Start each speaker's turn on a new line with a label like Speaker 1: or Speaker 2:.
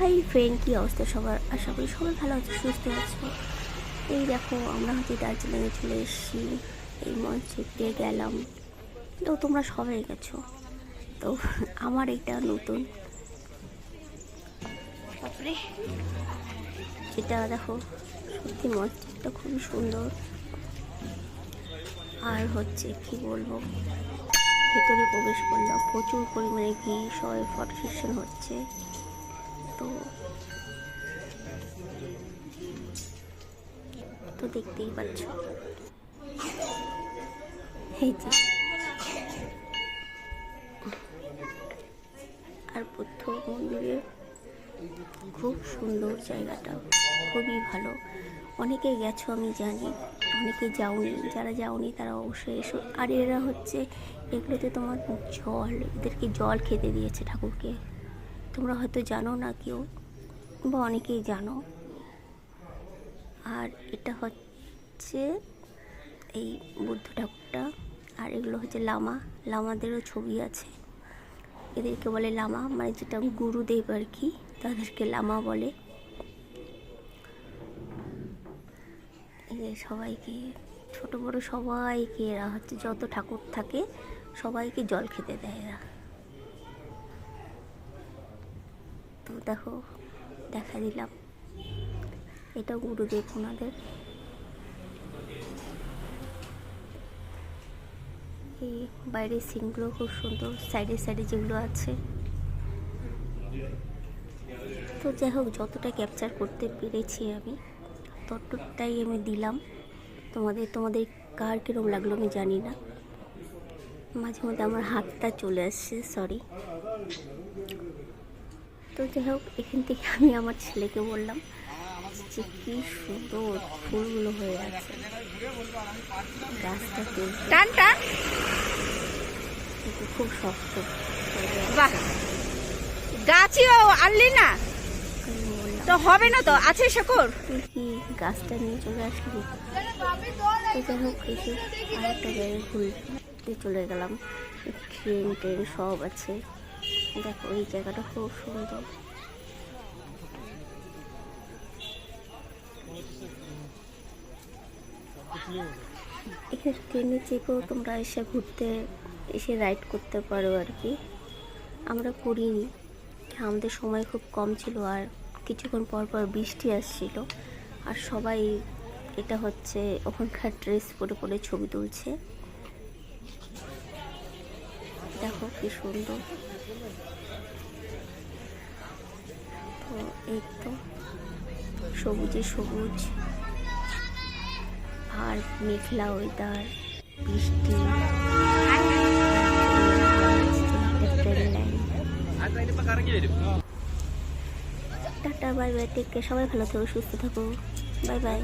Speaker 1: Hi friend, কী অবস্থা সবার? আশা করি সবাই ভালো আছে, সুস্থ আছো। এই দেখো, আমরা হচ্ছে দার্জিলিংয়ে চলে এসেছি। এই মঞ্চে দিয়ে গেলাম? তো তোমরা সবাই গেছো। তো আমার এটা নতুন। তারপরে যেটা দেখো, সত্যি মসজিদটা খুবই সুন্দর। আর হচ্ছে, কি বলব? ভেতরে প্রবেশ করলাম। প্রচুর পরিমাণে ভিড়, সবাই ফটো সেশন হচ্ছে। তো তো দেখতেই পাচ্ছ। এই আর বুদ্ধ মন্দিরে খুব সুন্দর জায়গাটা, খুবই ভালো। অনেকে গেছো, আমি জানি। অনেকে যাওনি, যারা যাওনি তারা অবশ্যই এসো। আর এরা হচ্ছে, এগুলোতে তোমার জল, এদেরকে জল খেতে দিয়েছে ঠাকুরকে। তোমরা হয়তো জানো না কেউ, বা অনেকেই জানো। আর এটা হচ্ছে এই বুদ্ধ ঠাকুরটা, আর এগুলো হচ্ছে লামা। লামাদেরও ছবি আছে। এদেরকে বলে লামা মানে যেটা গুরুদেব আর কি, তাদেরকে লামা বলে। সবাইকে, ছোট বড় সবাইকে এরা হচ্ছে, যত ঠাকুর থাকে, সবাইকে জল খেতে দেয় এরা। দেখো, দেখা দিলাম। এটা গুরুদেব ওনাদের। এই বাইরের সিনগুলো খুব সুন্দর, সাইডে সাইডে যেগুলো আছে। তো যাই হোক, যতটা ক্যাপচার করতে পেরেছি আমি, ততটাই আমি দিলাম। তোমাদের তোমাদের কার কীরকম লাগল আমি জানি না। মাঝে মধ্যে আমার হাতটা চলে আসছে সরি তো যাই হোক এখান থেকে আমি আমার ছেলেকে বললাম যে কি সুন্দর ফুলগুলো হয়ে আছে। গাছটাতে
Speaker 2: টান টান।
Speaker 1: কিন্তু খুব শক্ত।
Speaker 2: বাহ। গাছিও আনলি না? তো হবে না তো? আছে শকুর?
Speaker 1: কি গাছটা নিয়ে চলে আসবি? তো যাই হোক এসে আরেকটা জায়গায় ঘুরতে চলে গেলাম। ট্রেন ট্রেন সব আছে। দেখো, এই জায়গাটা খুব সুন্দর। এখানে ট্রেনে চেপেও তোমরা এসে ঘুরতে, এসে রাইড করতে পারো আর কি। আমরা করিনি আমাদের সময় খুব কম ছিল আর কিছুক্ষণ পর পর বৃষ্টি আসছিল। আর সবাই, এটা হচ্ছে ওখানকার ড্রেস পরে পরে ছবি তুলছে। দেখো কি সুন্দর। তো এই তো সবুজে সবুজ, আর মেঘলা ওয়েদার বৃষ্টি, টাটা, বাই বাই টেক সবাই ভালো থাকো, সুস্থ থাকো, বাই বাই।